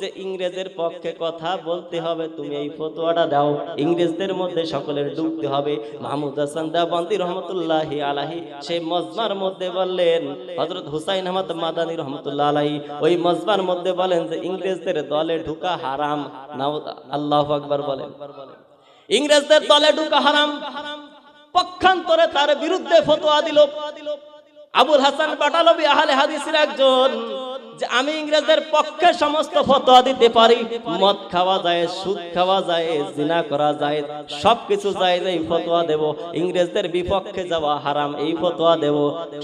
যে ইংরেজের পক্ষে কথা বলতে হবে, তুমি এই ফতোয়াটা দাও। ইংরেজদের মধ্যে সকলের ঢুকতে হবে। মাহমুদ হাসান দেওবন্দি রহমতুল্লাহি আলাহি সেই মজমার মধ্যে বললেন হজরত হুসাইন আহমদ মাদানী রহমতুল্লাহ আলাহি, ওই মজমার মধ্যে বলেন যে, ইংরেজদের দলে ঢুকা হারাম। আল্লাহ আকবার বলেন। ইংরেজদের দলে ঢুকা হারাম। পক্ষান্তরে তার বিরুদ্ধে ফতোয়া দিল। আবুল হাসান বাটালবি আহলে হাদিসের একজন যে আমি ইংরেজদের পক্ষে সমস্ত ফতোয়া দিতে পারি, মদ খাওয়া যায়, সুদ খাওয়া যায়, জিনা করা যায়, সবকিছু যায় এই ফতোয়া দেব। ইংরেজদের বিপক্ষে যাওয়া হারাম, এই ফতোয়া দেব।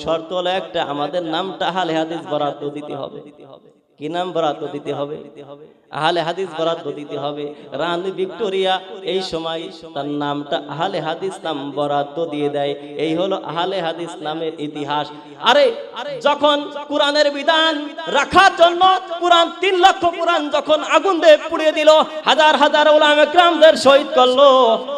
শর্ত হলো একটা, আমাদের নামটা হালে হাদিস বরাদ্দ দিতে হবে। কি নাম বরাদ্দ দিতে হবে? আহলে হাদিস বরাদ্দ দিতে হবে। রানী ভিক্টোরিয়া এই সময় তার নামটা আহলে হাদিস নাম বরাদ্দ দিয়ে দেয়। এই হলো আহলে হাদিস নামের ইতিহাস। আরে, যখন কোরআনের বিধান রাখার জন্য কোরআন তিন লক্ষ কোরআন যখন আগুন দিয়ে পুড়িয়ে দিল, হাজার হাজার ওলাম একরামদের শহীদ করল।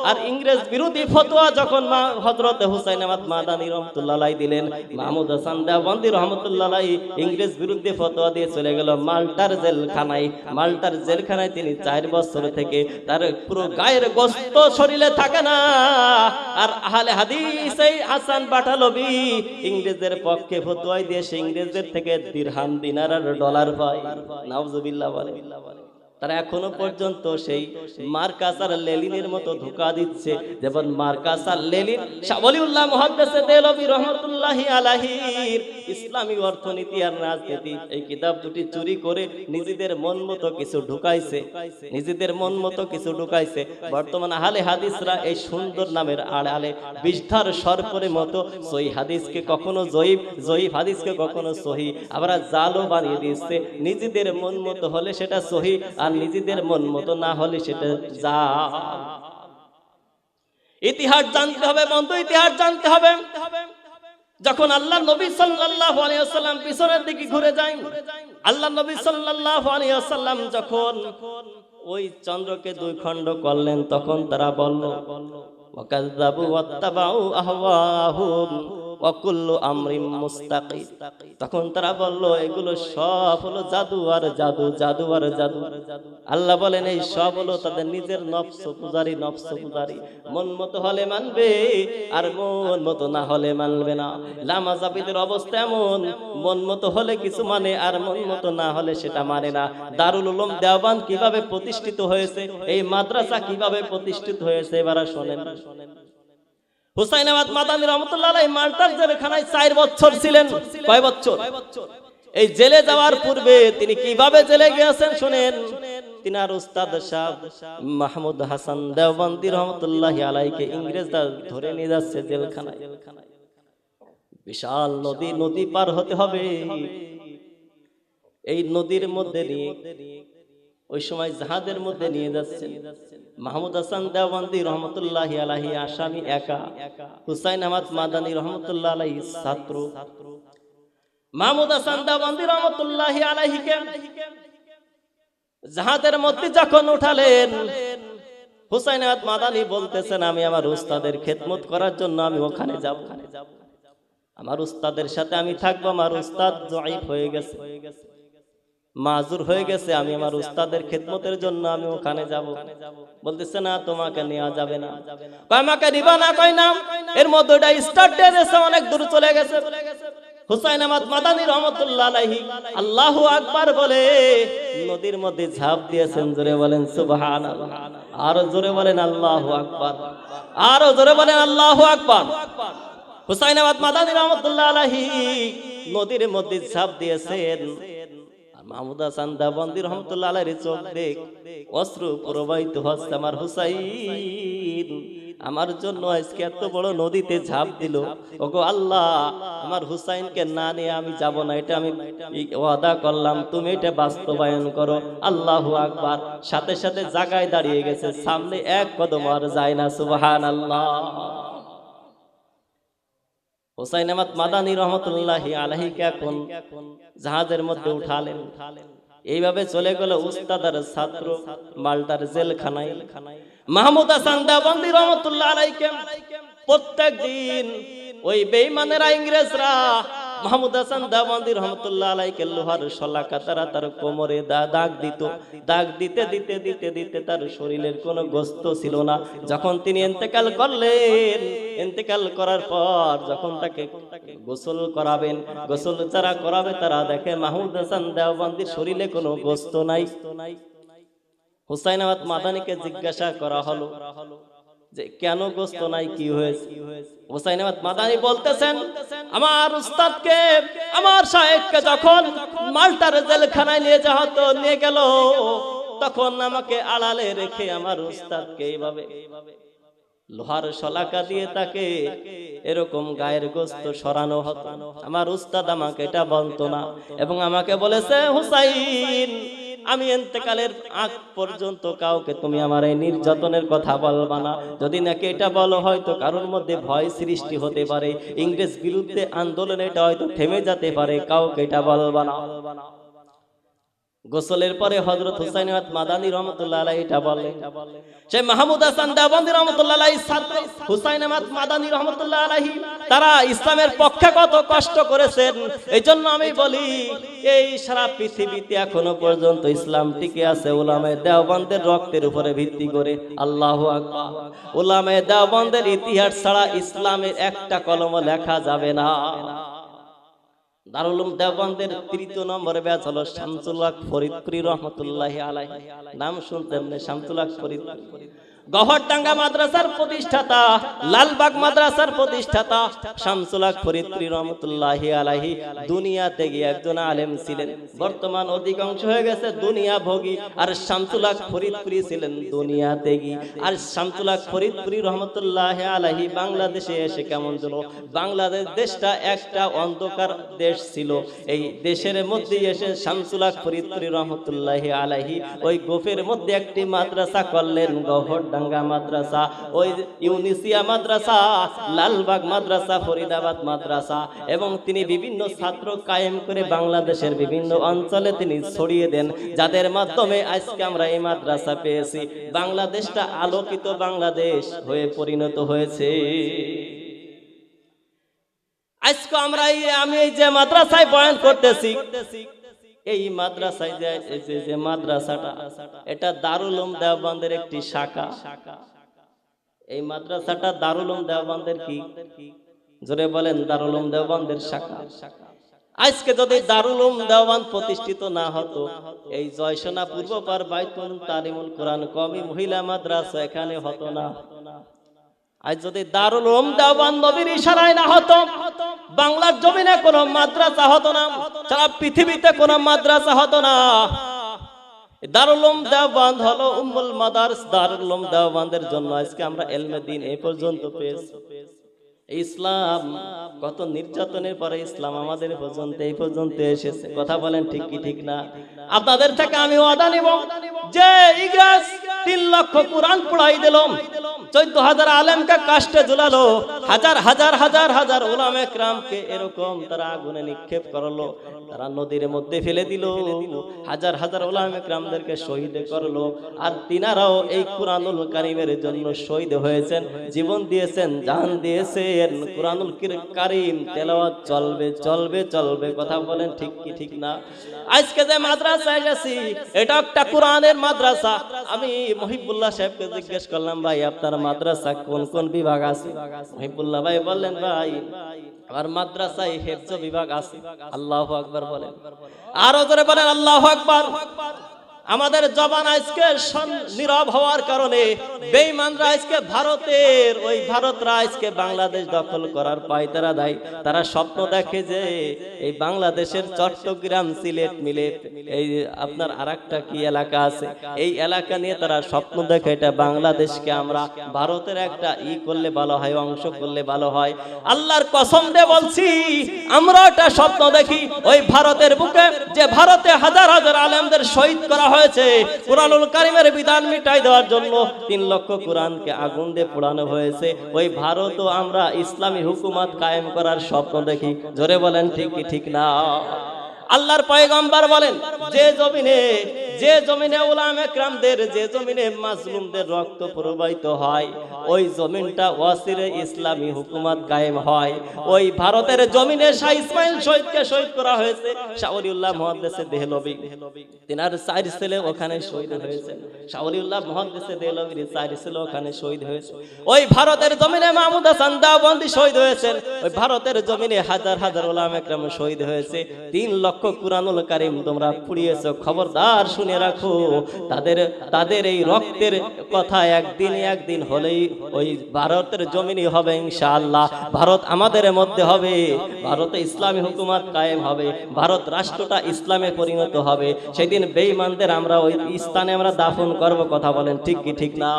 আর ইংরেজ বিরোধী ফতোয়া যখন মা হজরত হুসাইন আহমদ মাদানী রহমতুল্লাহ দিলেন, মাহমুদ হাসান দেওবন্দি রহমতুল্লাহ ইংরেজ বিরুদ্ধে ফতোয়া দিয়ে চলে গেল। মাল্টার জেলখানায়। মাল্টার জেলখানায় তিনি চার বছর থেকে তার পুরো গায়ের গোস্ত শরীরে থাকে না। আর আহলে হাদিস এই হাসান পাঠালবি ইংরেজদের পক্ষে ফতোয়াই দিয়ে সে ইংরেজদের থেকে দিরহাম, দিনার আর ডলার পায়। নাউজুবিল্লাহ বলে। তারা এখনও পর্যন্ত সেই মার্কাস আর লেলিনের মতো ধোকা দিচ্ছে। যেমন মার্কাস আর লেলিন শাবলিউল্লাহ মুহাদ্দিসে দেলবি রহমাতুল্লাহি আলাইহির ইসলামী অর্থনীতি আর রাজনীতি। এই কিতাব দুটি চুরি করে নিজেদের মন মতো কিছু ঢুকাইছে। নিজেদের মন মতো কিছু ঢুকাইছে। বর্তমান আহলে হাদিসরা এই সুন্দর নামের আড়ালে বিষ্ঠার সরপরে মতো সহি হাদিসকে কখনো জয়ীব জয়ীব হাদিসকে কখনো সহি। আবার জালও বানিয়ে দিচ্ছে নিজেদের মন মতো হলে সেটা সহি আর নিজেদের মন মতো না হলে সেটা যা ইতিহাস জানতে হবে বন্ধু ইতিহাস জানতে হবে। যখন আল্লাহ নবী সাল্লাল্লাহু আলাইহি ওয়াসাল্লাম পিছনের দিকে ঘুরে যায় আল্লাহ নবী সাল্লাল্লাহু আলাইহি ওয়াসাল্লাম যখন ওই চন্দ্রকে দুই খণ্ড করলেন, তখন তারা বলল, ওয়াকাযযাবু ওয়াত্তাবাউ আহওয়াহুম। ওয়াকুল্লু আমরিন মুস্তাকিম। তখন তারা বলল, এগুলো সব হলো জাদু আর জাদু জাদু আর জাদু। আল্লাহ বলেন, এই সব হলো তাদের নিজের নফস পূজারি নফস পূজারি। মন মতো হলে মানবে আর মন মতো না হলে মানবে না। লামা জাবিদের অবস্থা এমন, মন মতো হলে কিছু মানে আর মন মতো না হলে সেটা মানে না। দারুল উলুম দেওবান কীভাবে প্রতিষ্ঠিত হয়েছে, এই মাদ্রাসা কীভাবে প্রতিষ্ঠিত হয়েছে, এবার শোনেন শোনেন। হুসাইনাবাদ মাদানী রহমতুল্লাহ মাল্টার জেলখানায় চার বছর ছিলেন। কয় বছর? এই জেলে যাওয়ার পূর্বে তিনি কীভাবে জেলে গিয়েছেন শুনেন? তিনার উস্তাদ মাহমুদ হাসান আলাইকে ইংরেজরা ধরে নিয়ে যাচ্ছে বিশাল নদী নদী পার হতে হবে। এই নদীর মধ্যে নিয়ে ওই সময় জাহাজের মধ্যে নিয়ে যাচ্ছেন। মাহমুদ হাসান দেওবন্দি রহমতুল্লাহ আলাহি আসামি একা। হুসাইন আহমদ মাদানী রহমতুল্লাহ আলাহি ছাত্র। মাহমুদ হাসান দেওবন্দি রহমতুল্লাহ আলাহিকে জাহাজের মধ্যে যখন উঠালেন, হুসাইন আহমদ মাদানী বলতেছেন, আমি আমার উস্তাদের খেদমত করার জন্য আমি ওখানে যাব। আমার উস্তাদের সাথে আমি থাকব, আমার উস্তাদ জয়ীফ হয়ে গেছে। মাজুর হয়ে গেছে, আমি আমার উস্তাদের খেদমতের জন্য আমি ওখানে যাব। বলতেছে, না, তোমাকে নেওয়া যাবে না। আমাকে নিবা না? কয়, না। এর মধ্যে এটা স্টার্ট অনেক দূর চলে গেছে। হুসাইন আহমদ রহমতুল্লাহ আলাইহি আকবার বলে, নদীর মধ্যে ঝাঁপ দিয়েছেন, জোরে বলেন, সুবহানাল্লাহ। আরও জোরে বলেন, আল্লাহু আকবার। আরও জোরে বলেন, আল্লাহু আকবার। হুসাইন আহমদ মাদানী রহমতুল্লাহ আলাইহি নদীর মধ্যে ঝাঁপ দিয়েছেন। মাহমুদ হাসান দাবন্দি রহমতুল্লাহ আলাইহির চোখ দেখ অস্ত্র প্রবাহিত হচ্ছে আমার হুসাইন। আমার জন্য আজকে এত বড় নদীতে ঝাঁপ দিল। ওগো আল্লাহ, আমার হুসাইনকে না নিয়ে আমি যাব না, এটা আমি ওয়াদা করলাম। তুমি এটা বাস্তবায়ন করো। আল্লাহু আকবার। সাথে সাথে জায়গায় দাঁড়িয়ে গেছে। সামনে এক কদম আর যায় না সুবহান আল্লাহ হোসাইন আহমদ মাদানী রহমতুল্লাহ আলাহিকে এখন জাহাজের মধ্যে উঠালেন। এইভাবে চলে গেল উস্তাদার ছাত্র মালদার জেলখানায়। মাহমুদ হাসান দেওবন্দি রহমতুল্লাহ আলাইকে প্রত্যেক দিন ওই বেইমানেরা ইংরেজরা মাহমুদ হাসান দেওবন্দি রহমতুল্লাহ আলাইকে লোহার শলাকা তারা তার কোমরে দাগ দিত। দাগ দিতে দিতে দিতে দিতে তার শরীরের কোনো গোস্ত ছিল না। যখন তিনি ইন্তেকাল করলেন, ইন্তেকাল করার পর যখন তাকে গোসল করাবেন, গোসল যারা করাবে তারা দেখে মাহমুদ হাসান দেওবন্দির শরীরে কোনো গোস্ত নাই। হুসাইন আহমদ মাদানিকে জিজ্ঞাসা করা হলো যে কেন গোস্ত নাই কি হয়েছে? হুসাইন আহমদ মাদানি বলতেছেন আমার উস্তাদকে আমার সাহেবকে যখন মাল্টার জেলখানায় নিয়ে যাওয়া হতো নিয়ে গেল তখন আমাকে আড়ালে রেখে আমার উস্তাদকে এইভাবে লোহার শলাকা দিয়ে তাকে এরকম গায়ের গোস্ত সরানো হতো। আমার উস্তাদ আমাকে এটা বলতো না। এবং আমাকে বলেছে হুসাইন আমি এতেকালের আগ পর্যন্ত কাউকে তুমি আমার এই নির্যাতনের কথা বলবা না। যদি নাকি এটা বলো, হয়তো কারোর মধ্যে ভয় সৃষ্টি হতে পারে। ইংরেজ বিরুদ্ধে আন্দোলন এটা হয়তো থেমে যেতে পারে। কাউকে এটা বলবা না। গোসলের পরে হজরত হুসাইন মাদানী রহমতুল্লাহ এটা বললেন। সে মাহমুদ হাসান দেওবন্দি রহমতুল্লাহ ছাত্র হুসাইন মাদানী রহমতুল্লাহ তারা ইসলামের পক্ষে কত কষ্ট করেছেন এই জন্য আমি বলি, এই সারা পৃথিবীতে এখনও পর্যন্ত ইসলাম টিকে আছে ওলামে দেওবন্দের রক্তের উপরে ভিত্তি করে। আল্লাহ ওলামে দেওবন্দের ইতিহাস ছাড়া ইসলামের একটা কলম লেখা যাবে না। দারুল উলুম দেওবন্দের তৃতীয় নম্বরে ব্যাচ হলো শামসুল্লাহ ফরিদপুরি রহমতুল্লাহ আলাই নাম শুনতেন শামসুল্লাহ ফরিদপুরি। গহরডাঙ্গা মাদ্রাসার প্রতিষ্ঠাতা, লালবাগ মাদ্রাসার প্রতিষ্ঠাতা শামসুলাক ফরিদপুরি রহমতুল্লাহ আলাহি একজন আলেম ছিলেন। বর্তমান অধিকাংশ হয়ে গেছে দুনিয়া ভোগী আর ছিলেন আর রহমতুল্লাহ আলাহি বাংলাদেশে এসে কেমন ছিল বাংলাদেশ দেশটা একটা অন্ধকার দেশ ছিল। এই দেশের মধ্যে এসে শামসুলাক ফরিদপুরি রহমতুল্লাহ আলাহি ওই গোফের মধ্যে একটি মাদ্রাসা করলেন গহরডাঙ্গা মাদ্রাসা, ওই ইউনিসিয়া মাদ্রাসা, লালবাগ মাদ্রাসা, ফরিদাবাদ মাদ্রাসা এবং তিনি বিভিন্ন ছাত্র কায়েম করে বাংলাদেশের বিভিন্ন অঞ্চলে তিনি ছড়িয়ে দেন, যাদের মাধ্যমে আজকে আমরা এই মাদ্রাসা পেয়েছি। বাংলাদেশটা আলোকিত বাংলাদেশ হয়ে পরিণত হয়েছে। আজকে আমরা আমি যে মাদ্রাসায় বয়ান করতেছি এই মাদ্রাসায় যে মাদ্রাসাটা, এটা দারুল উলুম দেওবন্দের একটি শাখা। এই মাদ্রাসাটা দারুল উলুম দেওবন্দের কি? জোরে বলেন দারুল উলুম দেওবন্দের শাখা। আজকে যদি দারুলম দেওবান প্রতিষ্ঠিত না হতো, এই জয়সোনা পূর্বপার বাইতুল তালিমুল কোরআন কমি মহিলা মাদ্রাসা এখানে হতো না। আজ যদি দারুলম দেওবান নবীর ইশারায় না হতো বাংলার জমিনে কোনো মাদ্রাসা হতো না, সারা পৃথিবীতে কোনো মাদ্রাসা হতো না। দারুল উলুম দেওবান হলো উম্মুল মাদারস, দারুল উলুম দেওবানদের জন্য। আজকে আমরা এলমে দিন এই পর্যন্ত পেয়েছি। ইসলাম কত নির্যাতনের পরে ইসলাম আমাদের পর্যন্ত, এই পর্যন্ত এসেছে। কথা বলেন ঠিক কি ঠিক না? আপনাদের থেকে আমি ওয়াদা নিব যে ইংরেজ তিন লক্ষ কোরআন পড়াই দিল চোদ্দ হাজার আলেমকে কাস্টে ঝুলালো। হাজার হাজার হাজার হাজার ওলামে ক্রামকে এরকম তারা আগুনে নিক্ষেপ করল, তারা নদীর মধ্যে ফেলে দিল। হাজার হাজার ওলামে ক্রামদেরকে শহীদ করল। আর তিনারাও এই কোরআনুল কারিমের জন্য শহীদ হয়েছেন, জীবন দিয়েছেন, জান দিয়েছেন। কোরআনুল কির- কারিম তেলাওয়াত চলবে চলবে চলবে, কথা বলেন ঠিক কি ঠিক না? আজকে যে মাদ্রাসা এসেছি এটা একটা কোরআনের মাদ্রাসা। আমি মহিবুল্লাহ সাহেবকে জিজ্ঞেস করলাম, ভাই, আপনার মাদ্রাসা কোন কোন বিভাগ আছে? মহিবুল্লাহ ভাই বললেন, ভাই, আমার মাদ্রাসায় হেফজ বিভাগ আছে। আল্লাহ আকবার বলেন। আরও জোরে বলেন, আল্লাহ আকবার। আমাদের জবান আজকে নীরব হওয়ার কারণে বেঈমানরা আজকে ভারতের, ওই ভারতরা আজকে বাংলাদেশ দখল করার পায়তারা দেয়। তারা স্বপ্ন দেখে যে এই বাংলাদেশের চট্টগ্রাম, সিলেট, মিলেট, এই আপনার আরেকটা কি এলাকা আছে? এই এলাকা নিয়ে তারা স্বপ্ন দেখে এটা বাংলাদেশকে আমরা ভারতের একটা ই করলে ভালো হয়, অংশ করলে ভালো হয়। আল্লাহর কসম দিয়ে বলছি, আমরা একটা স্বপ্ন দেখি, ওই ভারতের বুকে যে ভারতে হাজার হাজার আলেমদের শহীদ করা হয়। হয়েছে। কোরআনুল কারিমের বিধান মিটাই দেওয়ার জন্য তিন লক্ষ কোরআনকে আগুন দিয়ে পোড়ানো হয়েছে। ওই ভারতও আমরা ইসলামী হুকুমত কায়েম করার স্বপ্ন দেখি। জোরে বলেন, ঠিক কি, ঠিক না? আল্লাহর পয়গম্বর বলেন, যে জমিনে যে জমিনে ওলাম একরামদের, যে জমিনে মাজলুমদের রক্ত প্রবাহিত হয়, ওই জমিনটা ওয়াসিরে ইসলামী হুকুমত কায়েম হয়। ওই ভারতের জমিনে শাহ ইসমাইল শহীদকে শহীদ করা হয়েছে শাহরিউল্লাহ মহাদ্দেশে দেহলবি। তিনার চার ছেলে ওখানে শহীদ হয়েছে। শাহরিউল্লাহ মহাদ্দেশে দেহলবির চার ছেলে ওখানে শহীদ হয়েছে। ওই ভারতের জমিনে মাহমুদ হাসান দাওবন্দি শহীদ হয়েছেন। ওই ভারতের জমিনে হাজার হাজার ওলাম একরাম শহীদ হয়েছে। তিন লক্ষ কুরআনুল কারিম, তোমরা পুড়িয়েছো খবরদার শুনে রাখো, তাদের তাদের এই রক্তের কথা একদিন একদিন হলেই ওই ভারতের জমিনই হবে ইনশাআল্লাহ। ভারত আমাদের মধ্যে হবে, ভারতে ইসলামী হুকুমত কায়েম হবে, ভারত রাষ্ট্রটা ইসলামে পরিণত হবে। সেদিন বেঈমানদের আমরা ওই স্থানে আমরা দাফন করব, কথা বলেন, ঠিক কি, ঠিক না?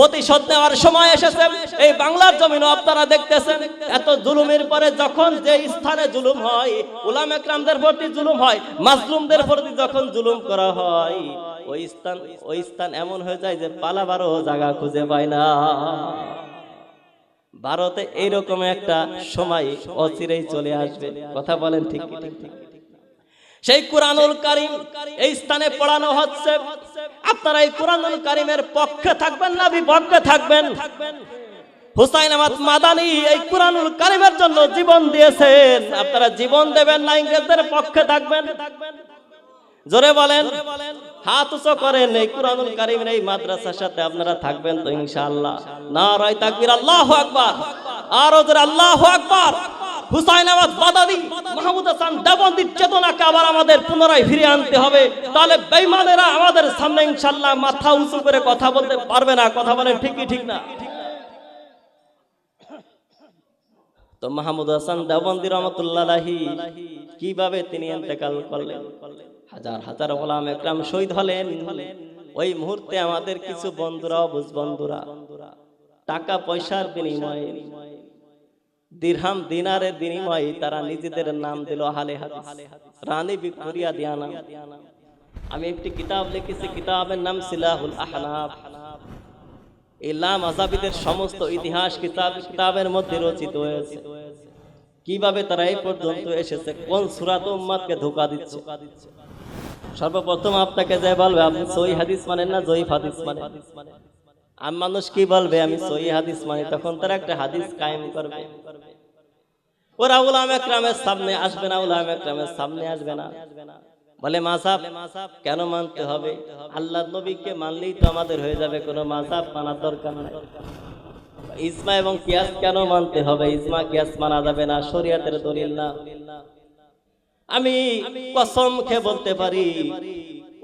প্রতিশোধ নেওয়ার সময় এসেছে। এই বাংলার জমিনও আপনারা দেখতেছেন। এত জুলুমের পরে যখন যে স্থানে জুলুম হয়, উলাম একরামদের প্রতি জুলুম হয়, মাজলুমদের প্রতি যখন জুলুম করা হয়, ওই স্থান ওই স্থান এমন হয়ে যায় যে পালাবারও জায়গা খুঁজে পায় না। ভারতে এইরকম একটা সময় অচিরেই চলে আসবে। কথা বলেন ঠিক সেই কোরআনুল কারিম এই স্থানে পড়ানো হচ্ছে। আপনারা এই কোরআনুল কারিমের পক্ষে থাকবেন না বিপক্ষে থাকবেন। হুসাইন আহমদ মাদানি এই কোরআনুল কারিমের জন্য জীবন দিয়েছেন। আপনারা জীবন দেবেন না, ইংরেজদের পক্ষে থাকবেন। জোরে বলেন, হাত উঁচু করেন এই কোরআনুল কারিমের এই মাদ্রাসার সাথে আপনারা থাকবেন তো ইনশাআল্লাহ। না তাকবীর আকবার। আল্লাহু আকবার। হুসাইন আহমদ বাদাদি মাহমুদ হাসান দেবন্দির চেতনাকে আবার আমাদের পুনরায় ফিরে আনতে হবে। তাহলে বেঈমানেরা আমাদের সামনে ইনশাআল্লাহ মাথা উঁচু করে কথা বলতে পারবে না। কথা ঠিকই ঠিক না। তো মাহমুদ হাসান দেবন্দি কীভাবে তিনি ইন্তেকাল করলেন? হাজার হাজার একরাম শহীদ হলেন। ওই মুহূর্তে আমাদের কিছু বন্ধুরা অবুজ বন্ধুরা টাকা পয়সার বিনিময়ে দিরহাম দিনারের বিনিময়ে তারা নিজেদের নাম দিল হালে হাদিস। রানী ভিক্টোরিয়া দিয়ানা আমি একটি কিতাব লিখেছি, কিতাবের নাম সিলাহুল আহনাফ। ইলাম আজাবিদের সমস্ত ইতিহাস কিতাব কিতাবের মধ্যে রচিত হয়েছে। কীভাবে তারা এই পর্যন্ত এসেছে? কোন সুরাত উম্মাদকে ধোকা দিচ্ছে? সর্বপ্রথম আপনাকে যে বলবে, আপনি সই হাদিস মানেন না জয়ীফ হাদিস মানেন? আর মানুষ কি বলবে, আমি সই হাদিস মানে তখন তারা একটা হাদিস কায়েম করবে। ওরা উলাম একরামের সামনে আসবে না, উলাম একরামের সামনে আসবে না। বলে মাসাব কেন মানতে হবে? আল্লাহ নবীকে মানলেই তো আমাদের হয়ে যাবে, কোনো মাসাব মানার দরকার নাই। ইসমা এবং কিয়াস কেন মানতে হবে? ইসমা, কিয়াস মানা যাবে না, শরিয়াতের দলিল না। আমি কসম খেয়ে বলতে পারি,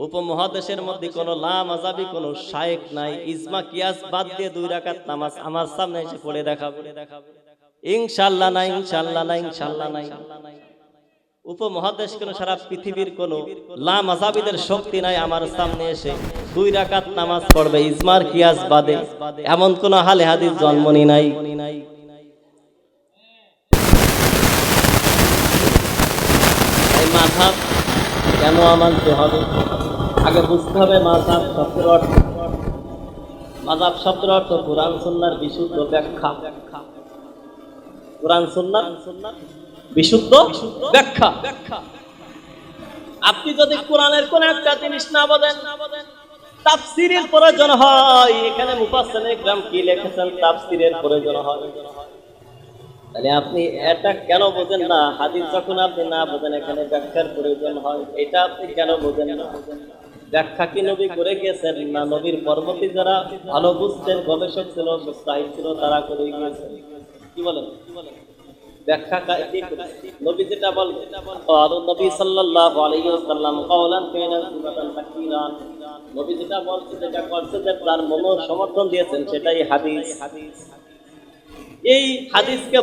উপমহাদেশের মধ্যে কোনো লাম আজাবি কোনো শায়েক নাই। ইজমা কিয়াস বাদ দিয়ে দুই রাকাত নামাজ আমার সামনে এসে পড়ে দেখাবে। ইনশাল্লাহ নাই ইনশাল্লাহ নাই ইনশাল্লাহ নাই উপমহাদেশ কোন সারা পৃথিবীর কোন লাম আজাবিদের শক্তি নাই আমার সামনে এসে। দুই রাকাত নামাজ পড়বে, ইজমার কিয়াস বাদে। এমন কোন হালে হাদিস জন্মনি নাই। মাথাব কেন মানতে হবে? আগে বুঝতে হবে মাথাব শব্দের অর্থ। মাধাব শব্দের অর্থ কোরআন, সুন্নার বিশুদ্ধ ব্যাখ্যা। আপনি যদি কোরআনের কোন একটা জিনিস না বলেন, তাফসিরের প্রয়োজন হয়। এখানে মুফাসসালে গ্রাম কি লিখেছেন? তাফসিরের প্রয়োজন হয়। আপনি এটা কেন বোঝেন না? হাদিস যখন আপনি না বোঝেন, এখানে ব্যাখ্যার প্রয়োজন হয়। এটা আপনি কেন বোঝেন না? ব্যাখ্যা কি নবী করে গিয়েছেন না নবীর পরবর্তী যারা ভালো বুঝতেন, গবেষক ছিল ছিল, তারা করে গিয়েছেন। কি বলেন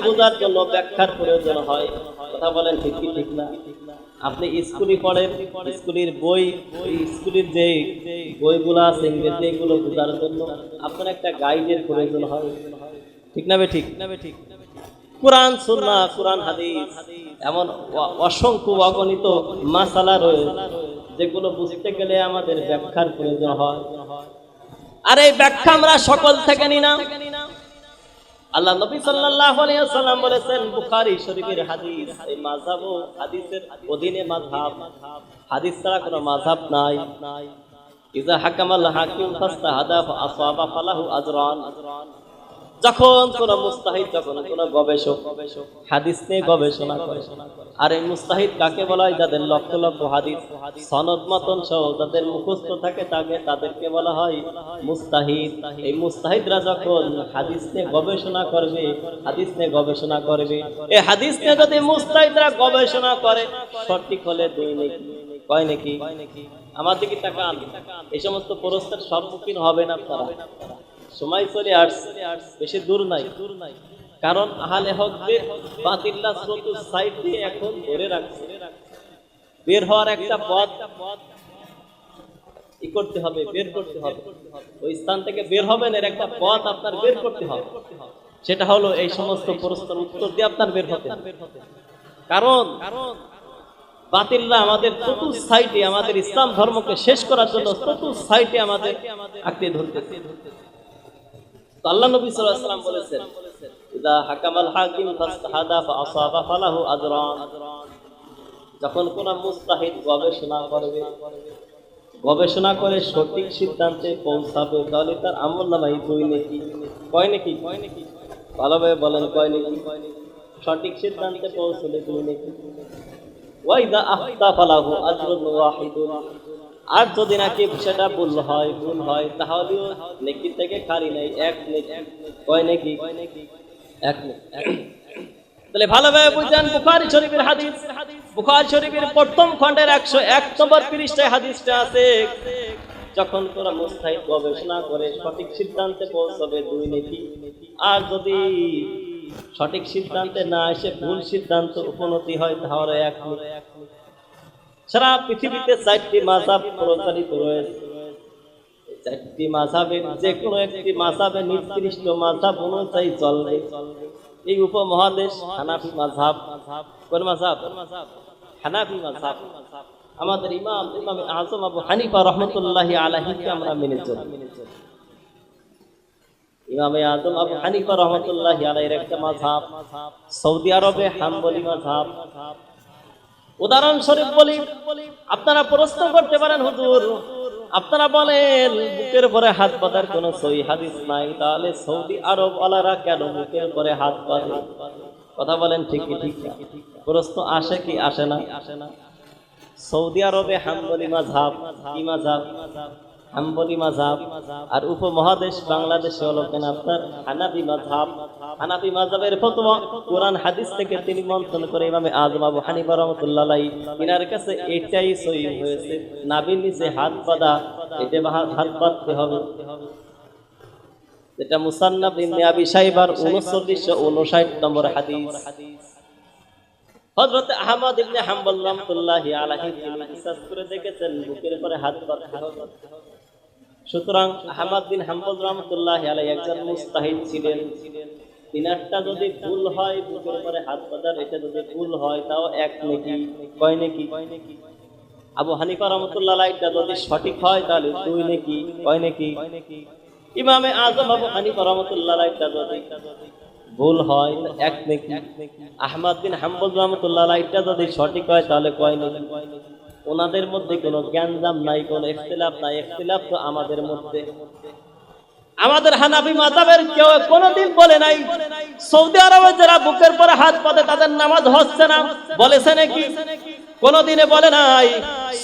বোঝার জন্য ব্যাখ্যার প্রয়োজন হয়। কথা বলেন ঠিক কি ঠিক না? আপনি স্কুলে পড়েন, স্কুলের বই স্কুলের যে বইগুলো আছে ইংরেজি এগুলো বোঝার জন্য আপনার একটা গাইডের প্রয়োজন হয়। ঠিক না ঠিক না ঠিক? কোরআন, সুন্নাহ, কোরআন, হাদিস, এমন অসংখ্য অগণিত মাসালা রয়েছে, যেগুলো বুঝতে গেলে আমাদের ব্যাখ্যার প্রয়োজন হয়। আর এই ব্যাখ্যা আমরা সকল থেকে নি না। আল্লাহ নবী সাল্লাল্লাহু আলাইহি ওয়াসাল্লাম বলেছেন, বুখারী শরীফের হাদিস, এই মাযহাব হাদিসের অধীনে মাযহাব। হাদিস ছাড়া কোনো মাযহাব নাই। ইজা হাকামাল হাকিম ফাস্তাহাদা ফাআসাবা ফালাহু আজরান। যখন কোন মুস্তাহিদ, যখন কোন গবেষক হাদিস নিয়ে গবেষণা করে, আর এই মুস্তাহিদ কাকে বলা হয়? যাদের লক্ষ লক্ষ হাদিস, সনদ মতন সহ যাদের মুখস্থ থাকে তাকে, তাদেরকে বলা হয় মুস্তাহিদ। এই মুস্তাহিদরা যখন হাদিস নিয়ে গবেষণা করবে, হাদিস নিয়ে গবেষণা করবে, এই হাদিস নিয়ে যদি মুস্তাহিদরা গবেষণা করে, সঠিক হলে দুই নাকি। কয় নাকি? আমার দিকে তাকান। এই সমস্ত পুরস্কার সম্মুখীন হবে না তারা সময় চলে আসছে বেশি দূর নাই। দূর নাই কারণ আহলে হকদের বাতিল্লা স্রোত সাইড দিয়ে এখন ধরে রাখছে। বের হওয়ার একটা পথ ই করতে হবে, বের করতে হবে। ওই স্থান থেকে বের হবেন, এর একটা পথ আপনার বের করতে হবে। সেটা হলো এই সমস্ত প্রশ্নের উত্তর দিয়ে আপনার বের হতে হবে। কারণ বাতিলরা আমাদের চতুর্থ সাইটে আমাদের ইসলাম ধর্মকে শেষ করার জন্য চতুর্থ সাইটে আমাদের আঁকড়ে ধরতেছে। যখন কোন মুস্তাহিদ গবেষণা করবে, গবেষণা করে সঠিক সিদ্ধান্তে পৌঁছাবে, তাহলে তার আমল নামাই দুই নাকি? কয় নাকি? কয় নাকি ভালোভাবে বলেন, কয় নাকি? সঠিক সিদ্ধান্তে পৌঁছলে দুই নাকি? ওয়াইদা আহতা ফালাহু আজরুন ওয়াহিদুন। আর যদি নাকি সেটা ভুল হয় ভুল হয়, তাহলেও নেকি থেকে খালি নাই, এক নেকি। কয় নেকি? এক তাহলে ভালোভাবে বুঝলেন বুখারী শরীফের হাদিস। বুখারী শরীফের প্রথম খণ্ডের একশো এক নম্বর পৃষ্ঠায় হাদিসটা আছে, যখন তোরা মুস্তাহিদ গবেষণা করে সঠিক সিদ্ধান্তে পৌঁছবে দুই নেকি। আর যদি সঠিক সিদ্ধান্তে না এসে ভুল সিদ্ধান্ত উপনতি হয়, তাহলে এক সারা পৃথিবীতে চারটি মাঝাব প্রচারিত রয়েছে। চারটি মাঝাবের যে কোনো একটি মাঝাবে নির্দিষ্ট মাঝাব অনুযায়ী চলবে এই উপমহাদেশ হানাফি মাঝাব কোন মাঝাব হানাফি মাঝাব আমাদের ইমাম ইমাম আজম আবু হানিফা রহমতুল্লাহ আলাহিকে আমরা মেনে চলি। ইমামে আজম আবু হানিফা রহমতুল্লাহ আলাইহির একটা মাঝাব সৌদি আরবে হাম্বলি মাঝাব উদাহরণস্বরূপ বলি, আপনারা প্রশ্ন করতে পারেন, হুজুর, আপনারা বলেন, বুকের পরে হাত পাতার কোন সই হাদিস নাই, তাহলে সৌদি আরব আলারা কেন বুকের পরে হাত পাতে কথা বলেন ঠিক ঠিক। প্রশ্ন আসে কি আসে না? আসে না সৌদি আরবে হাম্বলি মাঝাব কি মাঝাব হাম্বলি মাঝাব আর উপমহাদেশ বাংলাদেশে হলো কেন আপনার হানাবি মাঝাব হানাবি মাঝাবের ফতোয়া কোরআন হাদিস থেকে তিনি মন্থন করে ইমামে আজম আবু হানিফা রহমতুল্লাহ আলাই তিনার কাছে এটাই সহি হয়েছে, নাবির নিচে হাত বাঁধা এটা হাত বাঁধতে হবে। যেটা মুসান্নাব ইবনে আবি সাইবার 3959 নম্বর হাদিস। হযরত আহমদ ইবনে হাম্বল রাহমাতুল্লাহি আলাইহি তিনি করে দেখেছেন, বুকের পরে হাত বাঁধতে হবে। সুতরাং আহমদ বিন হাম্বল রাহমাতুল্লাহি আলাইহি একজন মুস্তাহিদ ছিলেন। তিনারটা যদি ভুল হয়, বুকের পরে হাত বাঁধার, এটা যদি ভুল হয়, তাও এক নেকি, কয় নেকি? আবু হানিফা রহমতুল্লাহ আলাইহিটা যদি সঠিক হয়, তাহলে দুই নেকি, কয় নেকি? ইমামে আজম আবু হানিফা রহমতুল্লাহ আলাইহিটা যদি ভুল হয় এক নেকি। আহমদ বিন হাম্বল রহমতুল্লাহ আলাইহিটা যদি সঠিক হয়, তাহলে কয় নেকি? ওনাদের মধ্যে কোনো জ্ঞানজাম নাই, কোনো ইখতিলাফ নাই। ইখতিলাফ তো আমাদের মধ্যে। আমাদের হানাফি মাযহাবের কেউ কোনোদিন বলে নাই, সৌদি আরবে যারা বুকের পরে হাত পাতে তাদের নামাজ হচ্ছে না। বলেছে নাকি? কোনোদিনে বলে নাই।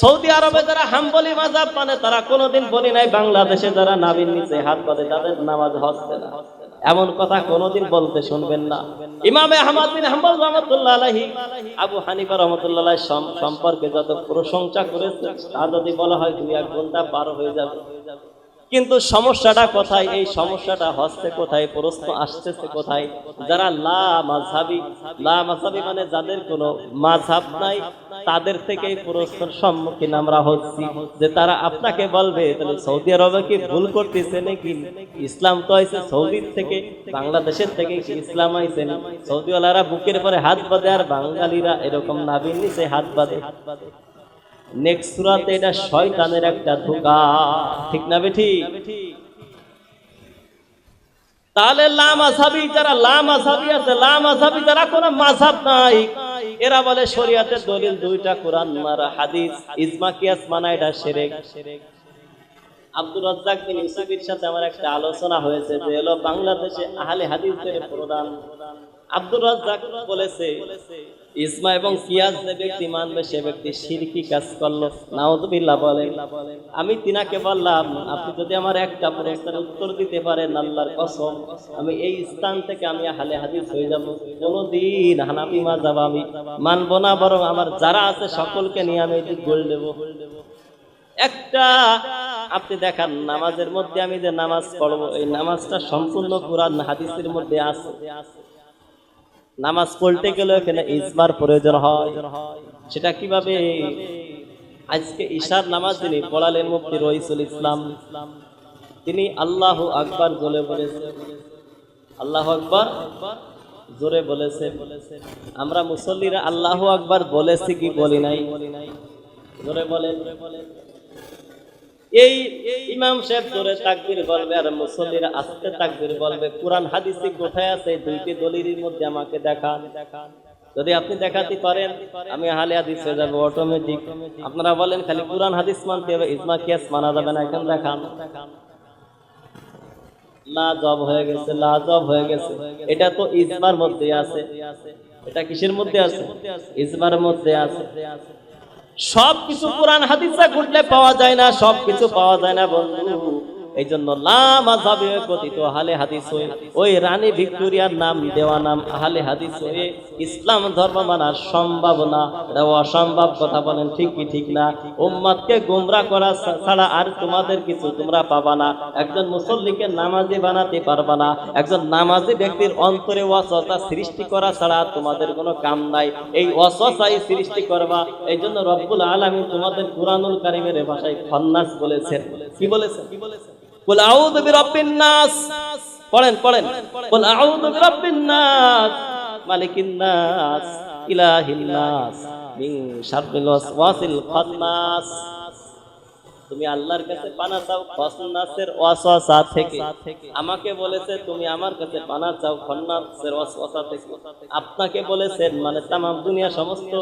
সৌদি আরবে যারা হাম্বলি মাযহাব মানে তারা কোনোদিন বলে নাই, বাংলাদেশে যারা নাবির নিচে হাত পাতে তাদের নামাজ হচ্ছে না। এমন কথা কোনোদিন বলতে শুনবেন না। ইমামে আহমদ আবু হানিফা রহমতুল্লাহ সম্পর্কে যত প্রশংসা করেছে, তা যদি বলা হয় দুই এক ঘণ্টা পার হয়ে যাবে। কিন্তু সমস্যাটা কোথায়? এই সমস্যাটা হচ্ছে কোথায়? প্রশ্ন আসতেছে কোথায়? যারা লা মাঝহাবি লা মাঝহাবি মানে যাদের কোনো মাঝহাব নাই, তাদের থেকে এই প্রশ্নের সম্মুখীন আমরা হচ্ছি। যে তারা আপনাকে বলবে, তাহলে সৌদি আরবে কি ভুল করতেছে নাকি? ইসলাম তো আইছে সৌদির থেকে, বাংলাদেশের থেকে ইসলাম আইছে না সৌদিওয়ালারা বুকের পরে হাত বাঁধে আর বাঙালিরা এরকম নাবির নিচে হাত বাঁধে। নেক্সট সুরাতে এটা শয়তানের একটা ধোকা। ঠিক না বেঠি? তাহলে যারা আছে যারা নাই। এরা বলে শরীয়তের দলিল দুইটা, কোরআন আর হাদিস। ইজমা, কিয়াস মানা, এটা শিরক। আব্দুর রাজ্জাক বিন ইউসুফের সাথে আমার একটা আলোচনা হয়েছে যে বাংলাদেশে আহলে প্রধান। আব্দুর রাজ্জাক বলেছে, ইসমা এবং কিয়াস যে ব্যক্তি মানবে, সে ব্যক্তি শিরকি কাজ করল। নাউযুবিল্লাহ বলেন আমি তিনাকে বললাম, আপনি যদি আমার একটা প্রশ্নের উত্তর দিতে পারেন আল্লাহর কসম, আমি এই স্থান থেকে আমি আহলে হাদিস হয়ে যাব। কোনোদিন হানাফি মাযহাব আমি মানবো না, বরং আমার যারা আছে সকলকে নিয়ে আমি এটি গোল দেবো। একটা, আপনি দেখান, নামাজের মধ্যে আমি যে নামাজ পড়ব, এই নামাজটা সম্পূর্ণ কোরআন, হাদিসের মধ্যে আছে। নামাজ পড়তে গেলে এখানে ইজমার প্রয়োজন হয়। সেটা কীভাবে আজকে ঈশার নামাজ তিনি পড়ালেন মুফতি রইসুল ইসলাম তিনি আল্লাহ আকবার জোরে বলেছেন আল্লাহ আকবার জোরে বলেছে। আমরা মুসল্লিরা আল্লাহ আকবার বলেছি কি বলি নাই বলি নাই? জোরে বলেন। এই ইমাম সাহেব জোরে তাকবীর বলবে আর আস্তে তাকবীর বলবে। কোরআন কোথায় আছে? দুইটি মধ্যে আমাকে দেখান। যদি আপনি দেখাতে পারেন, আমি হালে হাদিস হয়ে অটোমেটিক আপনারা বলেন খালি কোরআন হাদিস মানতে হবে, ইজমা কিয়াস মানা যাবে না, এখন দেখান। লা জব হয়ে গেছে লা জব হয়ে গেছে। এটা তো ইজমার মধ্যে আছে। এটা কিসের মধ্যে আছে? ইজমার মধ্যে আছে। সব কিছু কোরআন হাদিসা ঘুরলে পাওয়া যায় না সব কিছু পাওয়া যায় না বন্ধু। এই জন্য লামাজাবি কথিত আহলে হাদিস হয়ে ওই রানী ভিক্টোরিয়ার নাম দেওয়া নাম আহলে হাদিস হয়ে ইসলাম ধর্ম মানার সম্ভাবনা, এটা অসম্ভব কথা বলেন, ঠিক কি ঠিক না? উম্মাদকে গোমরা করা ছাড়া আর তোমাদের কিছু তোমরা পাবা না। একজন মুসল্লিকে নামাজি বানাতে পারবা না। একজন নামাজি ব্যক্তির অন্তরে অসতা সৃষ্টি করা ছাড়া তোমাদের কোনো কাম নাই। এই অসসাই সৃষ্টি করবা। এই জন্য রব্বুল আলামিন তোমাদের কুরআনুল কারীমের ভাষায় খন্নাস বলেছেন। কি বলেছেন? কি বলেছেন কুল আউযু বিরাব্বিন নাস। পড়েন পড়েন। কুল আউযু বিরাব্বিন নাস। মালিকিন নাস, ইলাহিন নাস, মিন শাররিল ওয়াসওয়াসিল খান্নাস। তুমি আল্লাহর কাছে পানা চাও খন্নাসের ওয়াসওয়াসা থেকে। আমাকে বলেছে, তুমি আমার কাছে পানা চাও খন্নাসের ওয়াসওয়াসা থেকে। আপনাকে বলেছেন মানে তামাম দুনিয়া সমস্ত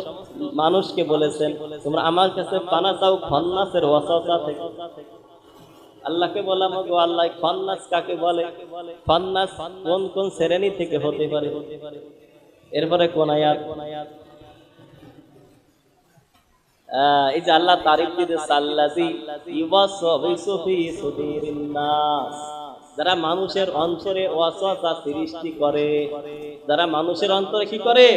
মানুষকে বলেছেন, তোমরা আমার কাছে পানা চাও খন্নাসের ওয়াসওয়াসা থেকে। আল্লাহকে বললাম গো আল্লাহ খন্নাস কাকে বলে? খন্নাস কোন কোন শ্রেণি থেকে হতে পারে? এরপরে কোন আয়াত? এই যে আল্লাহ তারিফ সুদিরিন নাস যারা মানুষের অন্তরে ওয়াসওয়াসা সৃষ্টি করে, যারা মানুষের অন্তরে কি করে?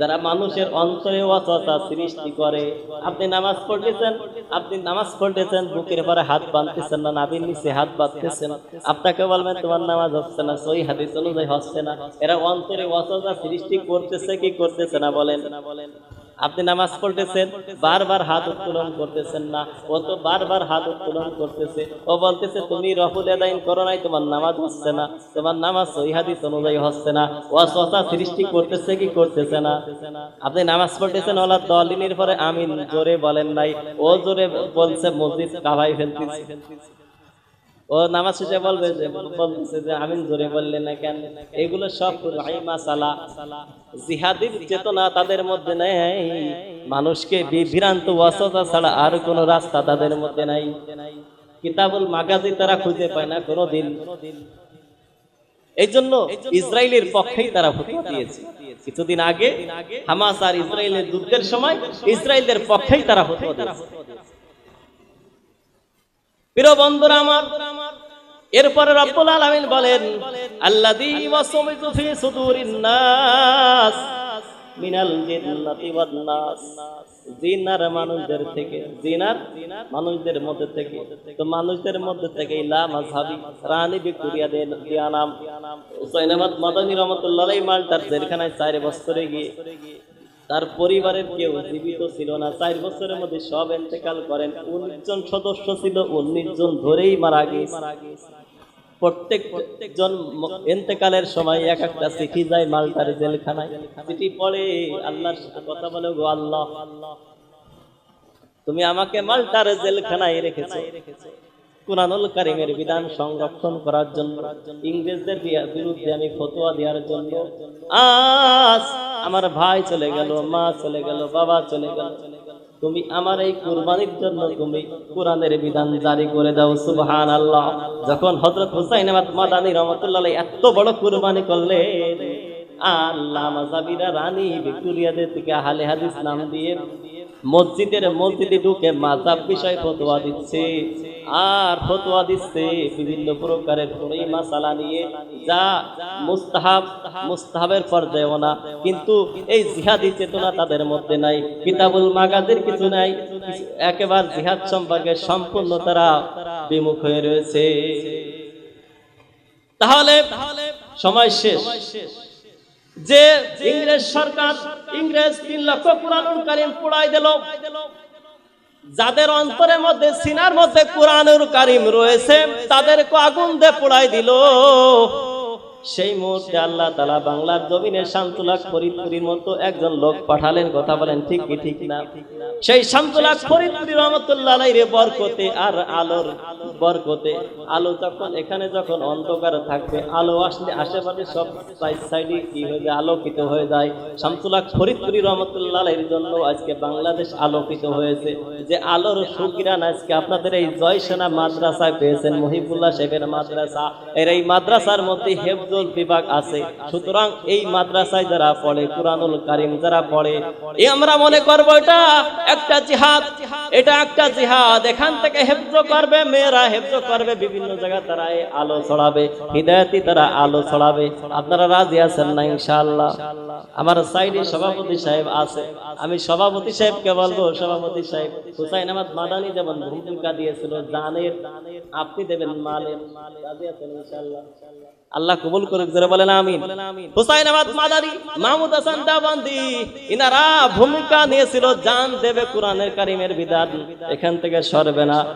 যারা মানুষের অন্তরে ওয়াসওয়াসা সৃষ্টি করে, আপনি নামাজ পড়তেছেন, আপনি নামাজ পড়তেছেন, বুকের পরে হাত বাঁধতেছেন না নাবির নিচে হাত বাঁধতেছেন, আপনাকে বলবেন, তোমার নামাজ হচ্ছে না সই হাদিস অনুযায়ী হচ্ছে না। এরা অন্তরে ওয়াসওয়াসা সৃষ্টি করতেছে, কি করতেছে না বলেন না বলেন? আপনি নামাজ পড়তেছেন, বারবার হাত উত্তোলন করতেছেন না, ও তো বারবার হাত উত্তোলন করতেছে, ও বলতেছে, তুমি রফুল আদাইন করো নাই, তোমার নামাজ হচ্ছে না, তোমার নামাজ সহি হাদিস অনুযায়ী হচ্ছে না, ও সচা সৃষ্টি করতেছে কি করতেছে না? আপনি নামাজ পড়তেছেন, ওলা দলিনের পরে আমিন জোরে বলেন নাই, ও জোরে বলছে, মসজিদ কাভাই ফেলতেছে। ও নামাজ শেষে বলবে যে, বলতেছে যে, আমিন জোরে বললেন না কেন? এগুলো সব মাসালা জিহাদির চেতনা তাদের মধ্যে নেই। মানুষকে বিভ্রান্ত ওয়াসতা ছাড়া আর কোনো রাস্তা তাদের মধ্যে নাই। কিতাবুল মাগাজি তারা খুঁজে পায় না কোনোদিন। এই জন্য ইসরায়েলের পক্ষেই তারা ফতোয়া দিয়েছে। কিছুদিন আগে হামাস আর ইসরায়েলের যুদ্ধের সময় ইসরায়েলের পক্ষেই তারা ফতোয়া দিয়েছে। প্রিয় বন্ধুরা আমার, এরপরে রব্বুল আলামিন বলেন, আল্লাযী ওয়াসমিতু ফি সুদুরিন নাস মিনাল জিন্নাতি ওয়ান নাস। জিনার মানুষদের থেকে, জিনার মানুষদের মধ্যে থেকে, তো মানুষদের মধ্যে থেকে ইলা মাযহাবি রানী দিয়া নাম। মাদানী আলাইহি মাল্টার জেলখানায় বছরে গিয়ে তার পরিবারের কেউ জীবিত ছিল না। চার বছরের মধ্যে সব এন্তেকাল করেন। উনিশ জন সদস্য ছিল, উনিশ জন ধরেই মারা গিয়েছে। প্রত্যেক প্রত্যেক জন ম- এন্তেকালের সময় এক একটা চিঠি যায় মালটার জেলখানায়। চিঠি পড়ে, আল্লাহর সাথে কথা বলে, গো আল্লাহ, তুমি আমাকে মাল্টার জেলখানায় রেখেছো। কুরআনুল কারিমের বিধান সংরক্ষণ করার জন্য, ইংরেজদের বিরুদ্ধে আমি ফতোয়া দেওয়ার জন্য, আজ আমার ভাই চলে গেল, মা চলে গেল, বাবা চলে গেল। তুমি আমার এই কুরবানির জন্য তুমি কোরআনের বিধান জারি করে দাও সুবহান আল্লাহ যখন হজরত হুসাইন আহমদ মাদানী রহমতুল্লাহ এত বড় কুরবানি করলেন, আল্লাহ মাজাবিরা রানী ভিক্টোরিয়াদের থেকে আহলে হাদিস নাম দিয়ে মসজিদের মসজিদে ঢুকে মাজাব বিষয় ফতোয়া দিচ্ছে। আর ফতোয়া দিচ্ছে বিভিন্ন প্রকারের এই মাসালা নিয়ে, যা মুস্তাহাব, মুস্তাহাবের পর্যায়ে না। কিন্তু এই জিহাদি চেতনা তাদের মধ্যে নাই, কিতাবুল মাগাদের কিছু নাই। একেবারে জিহাদ সম্পর্কে সম্পূর্ণ তারা বিমুখ হয়ে রয়েছে। তাহলে সময় শেষ। যে ইংরেজ সরকার, ইংরেজ তিন লক্ষ কোরআনুল কারিম পোড়াই দিল। যাদের অন্তরের মধ্যে, সিনার মধ্যে কোরআনুল কারিম রয়েছে, তাদেরকে আগুন দিয়ে পোড়াই দিল। সেই মুহূর্তে আল্লাহ তালা বাংলার জমিনে শান্তলাক ফরিদপুরীর মতো একজন লোক পাঠালেন, কথা বলেন, ঠিক কি, ঠিক না? সেই শান্তলাক ফরিদপুরি রহমতুল্লাহ রে বরকতে আর আলোর বরকতে, আলো যখন এখানে যখন অন্ধকার থাকবে, আলো আসলে আশেপাশে সব সাইড সাইডে কি হয়ে যায়? আলোকিত হয়ে যায়। শামসুলাক ফরিদপুরি রহমতুল্লাহ এর জন্য আজকে বাংলাদেশ আলোকিত হয়েছে। যে আলোর সুকিরান আজকে আপনাদের এই জয় সেনা মাদ্রাসায় পেয়েছেন, মহিবুল্লাহ শেখের মাদ্রাসা। এর এই মাদ্রাসার মধ্যে হেফজুল বিভাগ আছে। সুতরাং এই মাদ্রাসায় যারা পড়ে, কুরআনুল কারিম যারা পড়ে এই আমরা মনে করব এটা একটা জিহাদ। এটা একটা জিহাদ। এখান থেকে হেফজ করবে, মেয়েরা হেফজ করবে, বিভিন্ন জায়গায় তারা আলো ছড়াবে, হৃদয়তি তারা আলো ছড়াবে। আপনারা রাজি আছেন না, ইনশাআল্লাহ? আমার সাইডে সভাপতি সাহেব আছে। আমি সভাপতি সাহেবকে বলব, সভাপতি সাহেব, হুসাইন আহমদ মাদানি যেমন ভূমিকা দিয়েছিল, জানের আপনি দেবেন মালের। রাজি আছেন, ইনশাআল্লাহ? আল্লাহ কবুল করুক যারা বলেন আমিন। হুসাইন আহমদ মাদানি, মাহমুদ হাসান দাবান্দি ইনারা ভূমিকা নিয়েছিল, জান দেবে কোরআনের কারিমের বিধান। এখান থেকে সরবে না।